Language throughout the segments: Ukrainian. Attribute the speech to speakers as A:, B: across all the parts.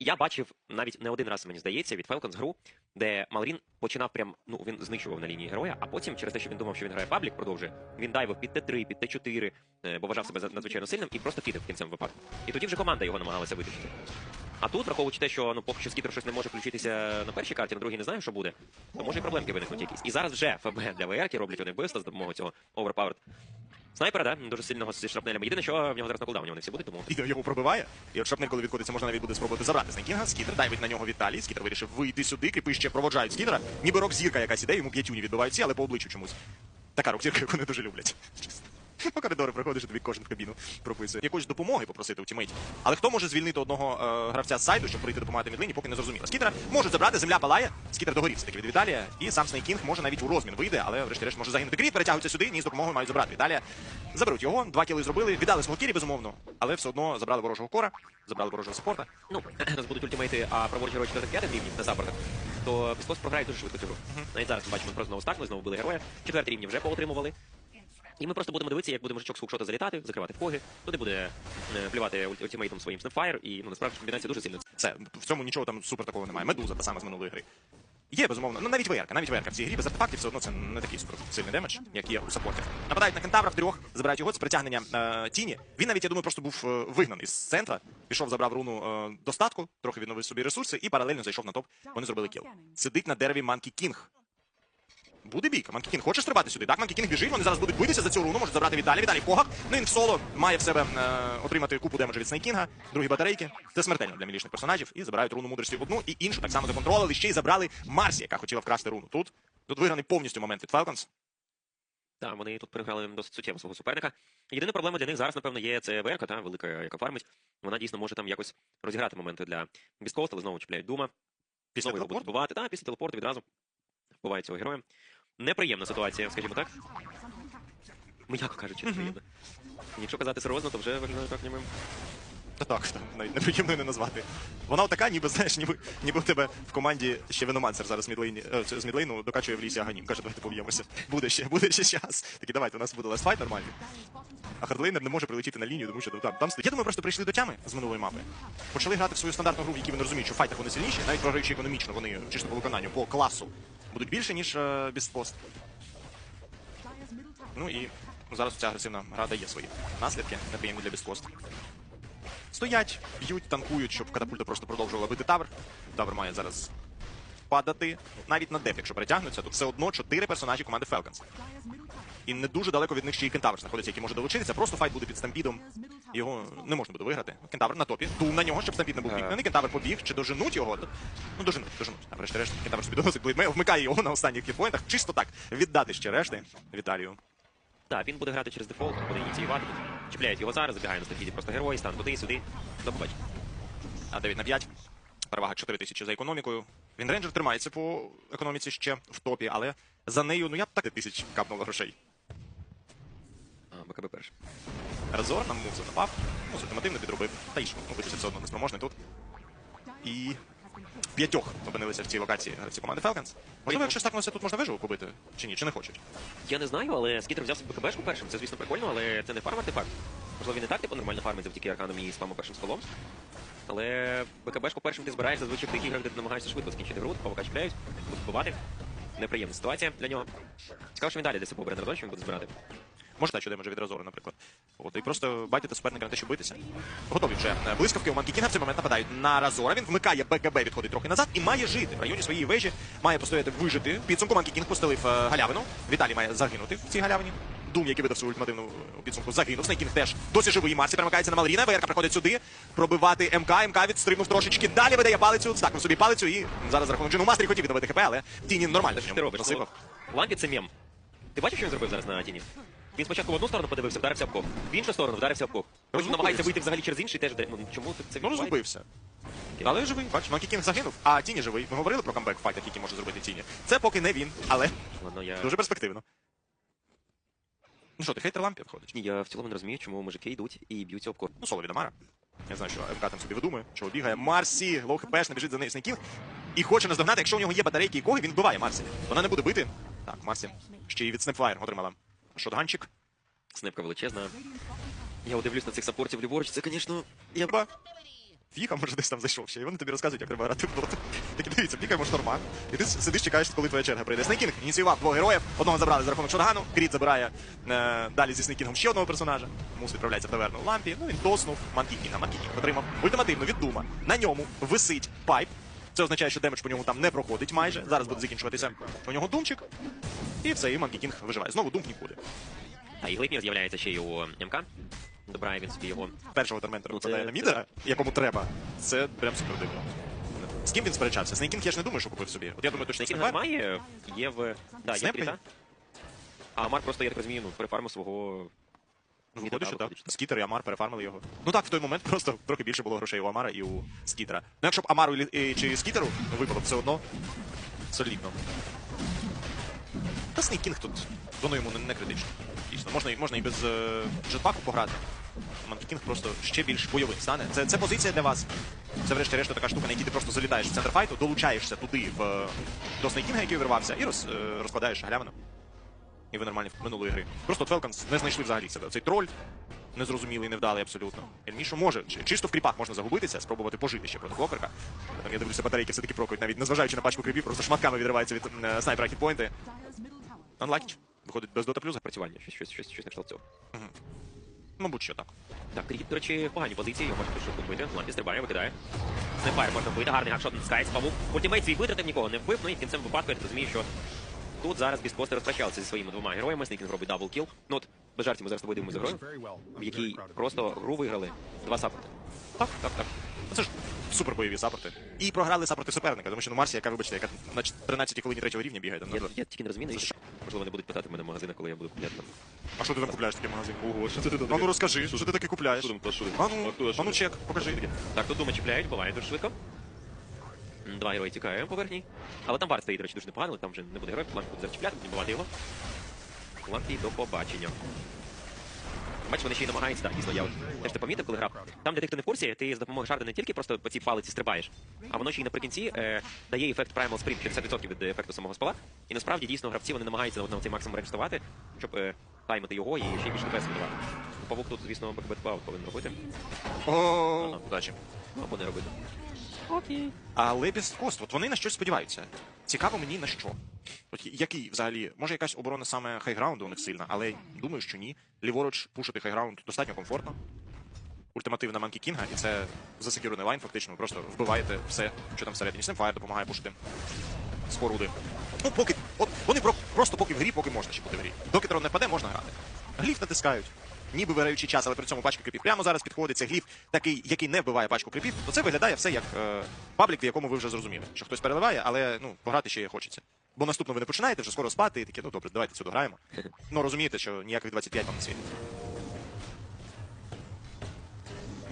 A: Я бачив навіть не один раз, мені здається, від Falcons гру, де Малрін починав прям, ну він знищував на лінії героя, а потім, через те, що він думав, що він грає паблік, продовжує, він дайвив під Т3, під Т4, е, бо вважав себе надзвичайно сильним і просто фідив в кінцевому випадку. І тоді вже команда його намагалася витащити. А тут, враховуючи те, що ну поки що скітер щось не може включитися на першій карті, на другій не знаю, що буде, то може і проблемки виникнуть якісь. І зараз вже ФБ для ВР роблять вони вбивства з допомогою цього overpowered снайпера, да? дуже сильного зі шрапнелями. Єдине, що в нього зараз на кулдауні вони всі будуть, тому
B: І його пробиває. І от шрапнель, коли відходиться, можна навіть буде спробувати забрати Снайкінга. Скітер дайвить на нього Віталій. Скітер вирішив вийти сюди. Кріпи ще проводжають Скітера. Ніби рок-зірка якась іде, йому п'ятюні відбиваються, але по обличчю чомусь. Така рок-зірка, яку не дуже люблять. Коридору приходиш, і тобі кожен в кабіну прописує. Якоїсь допомоги попросити у тімейті. Але хто може звільнити одного е, гравця з сайду, щоб прийти допомагати мідлині, поки не зрозуміло. Скітера можуть забрати, земля палає, скітер догорів все-таки від Віталія, і сам Снейкінг може навіть у розмін вийде, але врешті-решт може загинути. Кріт перетягується сюди, ні з допомогою мають забрати. Віталія заберуть його, два кіли зробили, віддали Смолкірі, безумовно, але все одно забрали ворожого кора, забрали ворожого саппорта.
A: ну, нас будуть ультимейти, а праворуч герой 4-5 рівні на саппортах, то Біскос програє дуже швидко цю гру. Навіть зараз ми бачимо, просто знову стакнули, знову били героя. Четвертий рівні вже поотримували. І ми просто будемо дивитися, як буде мужичок з хукшота залітати, закривати впоги. Туди буде е, плювати уль- ультимейтом своїм Snapfire, і ну насправді комбінація дуже сильна.
B: Це в цьому нічого там супер такого немає. Медуза та сама з минулої гри. Є, безумовно. Ну навіть ВРК, навіть ВРК в цій грі без артефактів все одно це не такий супер сильний демедж, як є у саппортів. Нападають на кентавра втрьох, забирають його з притягнення е, тіні. Він навіть, я думаю, просто був е, вигнаний з центра, пішов, забрав руну е, достатку, трохи відновив собі ресурси і паралельно зайшов на топ. Вони зробили кіл. Сидить на дереві Манкі Кінг. Буде бійка. Манкі Кінг хоче стрибати сюди. Так, Манкі Кінг біжить, вони зараз будуть битися за цю руну, можуть забрати Віталій. Віталій в когах. Ну він в соло має в себе е, отримати купу демеджа від Снейкінга, другі батарейки. Це смертельно для мілішних персонажів. І забирають руну мудрості одну і іншу так само законтролили. Ще й забрали Марсі, яка хотіла вкрасти руну. Тут тут виграний повністю момент від Falcons.
A: Так, вони тут переграли досить суттєво свого суперника. Єдина проблема для них зараз, напевно, є це ВРК, та велика, яка фармить. Вона дійсно може там якось розіграти моменти для Біскоста, але знову чіпляють Дума.
B: Після
A: його будуть вбивати. Та, після телепорту відразу вбивають цього героя. Неприємна ситуація, скажімо так. М'яко кажучи, неприємна. Якщо казати серйозно, то вже виглядає так ніби.
B: Та так, навіть неприємно і не назвати. Вона така, ніби знаєш, ніби, ніби у тебе в команді ще виномансер зараз е, з мідлейну докачує в лісі аганім. Каже, давайте поб'ємося. Буде ще, буде ще час. Такі давайте, у нас буде лестфайт нормальний. А хардлейнер не може прилетіти на лінію, тому що там, там. Я думаю, просто прийшли до тями з минулої мапи. Почали грати в свою стандартну гру, в якій вони розуміють, що в файтах вони сильніші, навіть програючи економічно, вони чисто по виконанню, по класу будуть більше, ніж е, Бістпост. Ну і зараз ця агресивна гра дає свої наслідки, неприємні для Бістпост. Стоять, б'ють, танкують, щоб катапульта просто продовжувала бити тавр. Тавр має зараз падати. Навіть на деп, якщо перетягнуться, тут все одно чотири персонажі команди Falcons. І не дуже далеко від них ще і кентавр знаходиться, який може долучитися. Просто файт буде під стампідом. Його не можна буде виграти. Кентавр на топі. Тум на нього, щоб стампід не був вікнений. Кентавр побіг, чи доженуть його. Ну, доженуть, доженуть. А врешті-решт, кентавр собі доносить блейдмейл, вмикає його на останніх кітпоінтах. Чисто так. Віддати ще решти Віталію.
A: Так, він буде грати через дефолт, буде ініціювати. Чіпляють його зараз, забігає на стафіді просто герой, стан туди, сюди. До.
B: А 9 на 5. Перевага 4 тисячі за економікою. Він рейнджер тримається по економіці ще в топі, але за нею, ну я б так тисяч капнуло грошей.
A: А, БКБ перший.
B: Разор нам мувзу напав, ну, ультимативно підробив. Та й що, ну, все одно неспроможний тут. І п'ятьох опинилися в цій локації гравці команди Falcons. Можливо, якщо стакнувся, тут можна виживу побити? Чи ні? Чи не хочуть?
A: Я не знаю, але скітер взяв собі БКБшку першим. Це, звісно, прикольно, але це не фарм артефакт. Можливо, він і так типу нормально фармить завдяки арканом і спаму першим столом. Але БКБшку першим ти збираєш зазвичай в тих іграх, де ти намагаєшся швидко скінчити гру, павука чіпляють, будуть вбивати. Неприємна ситуація для нього. Цікаво, що він далі десь побере на він буде збирати.
B: Може та що демеджа від Разору, наприклад. От, і просто байтити суперника на те, щоб битися. Готові вже е, блискавки у Манкі Кінга в цей момент нападають на Разора. Він вмикає БКБ, відходить трохи назад і має жити. В районі своєї вежі має постояти вижити. Підсумку Манкі Кінг постелив е, галявину. Віталій має загинути в цій галявині. Дум, який видав свою ультимативну підсумку, загинув. Снейкінг теж досі живий. Марсі перемикається на Малріна. ВРК приходить сюди. Пробивати МК. МК відстрибнув трошечки. Далі видає палицю. Стакнув собі палицю і зараз рахунок джину. Мастері хотів відновити ХП, але в тіні нормально.
A: Що ти робиш?
B: Насипав.
A: Це мем. Ти бачив, що він зробив зараз на тіні? Він спочатку в одну сторону подивився, вдарився об кох. В іншу сторону вдарився об кох. Потім намагається вийти взагалі через інший теж. де- Ну, чому це
B: Ну,
A: відбувається?
B: розгубився. Але живий. Бач, Манкі Кінг загинув, а Тіні живий. Ми говорили про камбек файтах, які може зробити Тіні. Це поки не він, але
A: Ладно, я...
B: дуже перспективно. Ну що, ти хейтер лампі входить?
A: Ні, я в цілому не розумію, чому мужики йдуть і б'ються об кох.
B: Ну, соло від Амара. Я знаю, що МК там собі видумує, чого бігає. Марсі, лоу хпшна, біжить за нею Снейкінг. І хоче наздогнати, якщо у нього є батарейки і коги, він вбиває Марсі. Вона не буде бити. Так, Марсі ще й від Снепфайр отримала шотганчик.
A: Снепка величезна. Я от дивлюсь на цих саппортів ліворуч, це, звісно, я
B: Ба. Фіха, може, десь там зайшов ще, і вони тобі розказують, як треба грати в доту. Такі дивіться, пікаємо шторма. І ти сидиш, чекаєш, коли твоя черга прийде. Снейкінг ініціював двох героїв. Одного забрали за рахунок Шоргану. Кріт забирає е, далі зі Снейкінгом ще одного персонажа. Мус відправляється в таверну в лампі. Ну він доснув Манкі Кінга. Отримав ультимативну від Дума. На ньому висить пайп. Це означає, що демедж по ньому там не проходить майже. Зараз буде закінчуватися. У нього думчик. І все, і Манкі Кінг виживає. Знову думк нікуди.
A: А і Глипнів з'являється ще й у МК. Добирає він собі його.
B: першого торментера
A: Ну, це-
B: випадає на мідера, якому треба, це прям супер дивно. З ким він сперечався? Снейкінг я ж не думаю, що купив собі. От я думаю, точно
A: Снейкінга
B: Снайпер.
A: немає, є в. Да, є в
B: Снайпер?
A: Кріта. А Марк просто, я так розумію, ну, перефармив свого.
B: Ну, виходить, що так.
A: виходить, що так.
B: Скітер і Амар перефармили його. Ну так, в той момент просто трохи більше було грошей у Амара і у Скітера. Ну якщо б Амару і- і- чи Скітеру випало, все одно солідно. Та Снейкінг тут, воно йому не, критично. Дійсно, можна, можна і без е, джетпаку пограти. Манкі Кінг просто ще більш бойовим стане. Це, це позиція для вас. Це врешті-решт така штука, на якій ти просто залітаєш в центр файту, долучаєшся туди в, е, до Снейкінга, який вирвався, і роз, е, розкладаєш галявину. І ви нормальні в минулої гри. Просто Falcons не знайшли взагалі себе. Цей троль незрозумілий, невдалий абсолютно. Ельмішо може, чи- чисто в кріпах можна загубитися, спробувати пожити ще проти Клокерка. Там я дивлюся, батарейки все-таки прокують, навіть незважаючи на пачку кріпів, просто шматками відривається від е, снайпера хітпойнти. Анлакіч. Виходить без дота плюс.
A: Працювання, щось, щось, щось, щось на кшталт цього.
B: Мабуть, що так.
A: Так, Кріт, до речі, погані позиції, його можна швидко вбити. Лампі стрибає, викидає. Снайпер можна вбити, гарний гакшот натискається, павук. Ультимейт свій витратив, нікого не вбив, ну і в кінцевому випадку я розумію, що тут зараз Біскости розпрощалися зі своїми двома героями. Снейкінг робить даблкіл. Ну от, без жартів, ми зараз з тобою дивимося грою, в якій просто гру виграли два саппорти.
B: Так, так, так. Ну, Це ж супер бойові саппорти. І програли саппорти суперника, тому що ну Марсія, яка, вибачте, яка на 13 хвилині третього рівня бігає там
A: Я, я тільки не розумію, навіщо, можливо, не будуть питати мене в магазинах, коли я буду купляти там.
B: А що ти там купляєш такий магазин?
C: Ого, що ти
B: А ну розкажи, що ти таке купляєш?
C: Що там, та що ти?
B: А ну,
C: А хто, а що
B: а ну чек, покажи.
A: Так, тут дума чіпляють, буває дуже швидко. М, Два герої тікають по верхній. Але там варт стоїть, до речі, дуже непогано, але там вже не буде героїв, Лампі буде зараз чіпляти, бувати його. Лампі до побачення. Бачиш, вони ще й намагаються, так, дійсно, я от теж ти помітив, коли грав. Там, для тих, хто не в курсі, ти з допомогою шарда не тільки просто по цій палиці стрибаєш, а воно ще й наприкінці е, дає ефект Primal Spring 50% від ефекту самого спала. І насправді дійсно гравці вони намагаються на, на цей максимум рейндж щоб е, таймити його і ще більше ДПС давати. Павук тут, звісно, бекбетпаут повинен робити.
B: О, удачі.
A: Ну, або не робити.
B: Але без кост, от вони на щось сподіваються. Цікаво мені на що. Який взагалі, може якась оборона саме хайграунду у них сильна, але думаю, що ні. Ліворуч пушити хайграунд достатньо комфортно. Ультимативна Манкі Кінга, і це засекюрений лайн, фактично. Ви просто вбиваєте все, що там всередині. Снемфайр допомагає пушити споруди. Ну, поки. От вони про, просто поки в грі, поки можна ще бути в грі. Доки трон не паде, можна грати. Гліф натискають. Ніби виграючи час, але при цьому пачка крипів прямо зараз підходить. Це гліф такий, який не вбиває пачку крипів, то це виглядає все як е, паблік, в якому ви вже зрозуміли, що хтось переливає, але ну пограти ще хочеться. Бо наступно ви не починаєте вже скоро спати, і таке, ну добре, давайте сюди граємо. Ну розумієте, що ніяких 25 вам не світить.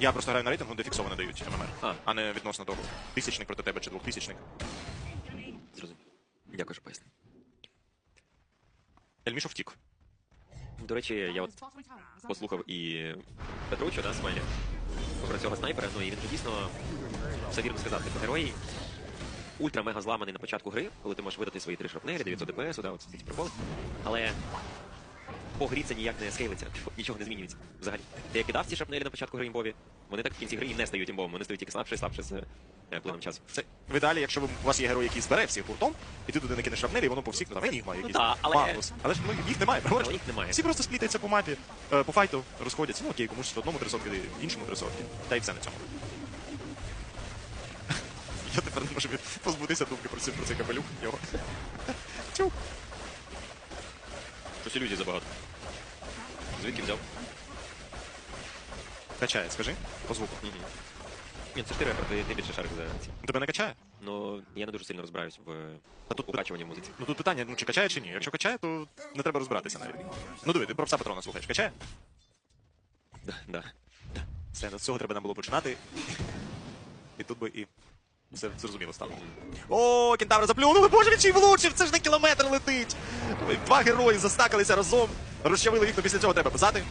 B: Я просто граю на рейтингу, де фіксово дають ММР,
A: А.
B: а не відносно того. Тисячник проти тебе чи двохтисячник.
A: Зрозумів. Дякую, що пояснив.
B: Ельмішо втік.
A: До речі, я от послухав і Петручо, да, Смайлі, про цього снайпера, ну і він же дійсно все вірно сказав, типу герой ультра-мега зламаний на початку гри, коли ти можеш видати свої три шрапнелі, 900 ДПС, да, ці приколи. Але по грі це ніяк не скейлиться, типу, нічого не змінюється взагалі. Ти як кидав ці шрапнелі на початку гри імбові, вони так в кінці гри і не стають імбовими, вони стають тільки слабше і слабше з е, плином часу.
B: Це в ідеалі, якщо ви- у вас є герой, який збере всіх гуртом, і ти туди накинеш шрапнелі, і воно по всіх, ну там Енігма якийсь,
A: та, але-
B: Магнус. Але ж ну, їх немає?
A: Але їх немає.
B: Всі просто сплітаються по мапі, е, по файту, розходяться. Ну окей, комусь одному трисотки, іншому трисотки. Та й все на цьому. Я тепер не можу позбутися думки про цей, про цей капелюх його. Тюк.
A: Щось ілюзій забагато. Звідки взяв?
B: Качає, скажи, по звуку.
A: Мгм. Ні, це ж ти репер, ти, ти більше шарик за ці.
B: Тебе не качає?
A: Ну, я не дуже сильно розбираюсь в
B: Та тут
A: укачуванні музиці.
B: Ну тут питання, ну чи качає, чи ні. Якщо качає, то не треба розбиратися навіть. Ну диви, ти про пса патрона слухаєш. Качає?
A: Да, да.
B: Все, ну, з цього треба нам було починати. І тут би і все зрозуміло стало. О, кентавра заплюнули, боже, він ще й влучив, це ж не кілометр летить. Два герої застакалися разом, розчавили їх, то після цього треба писати.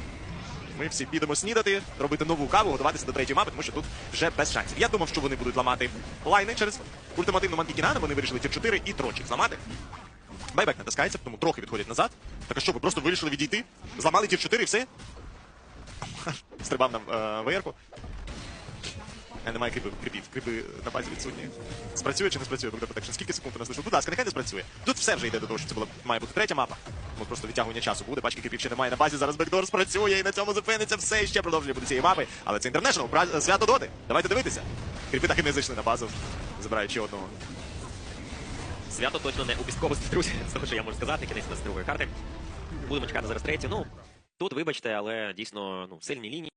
B: Ми всі підемо снідати, робити нову каву, готуватися до третьої мапи, тому що тут вже без шансів. Я думав, що вони будуть ламати лайни через ультимативну мантікінану, вони вирішили тір 4 і трончик зламати. Байбек натискається, тому трохи відходять назад. Так а що, ви просто вирішили відійти? Зламали тір 4 і все? Стрибав нам е, ВР-ку. Е, Немає кріпів, кріпів, кріпи на базі відсутні. Спрацює чи не спрацює Богдан Протекшн? Скільки секунд у нас лишилось? Будь ласка, нехай не спрацює. Тут все вже йде до того, що це була має бути третя мапа. Ну просто відтягування часу буде. Пачки кріпів ще немає на базі. Зараз бекдор спрацює і на цьому зупиниться все і ще продовження буде цієї мапи. Але це інтернешнл, свято доти. Давайте дивитися. Кріпи так і не зайшли на базу. Забирають ще одного.
A: Свято точно не у пістковості, друзі, з того, що я можу сказати, кінець нас другої карти. Будемо чекати зараз третю. Ну, тут, вибачте, але дійсно ну, сильні лінії.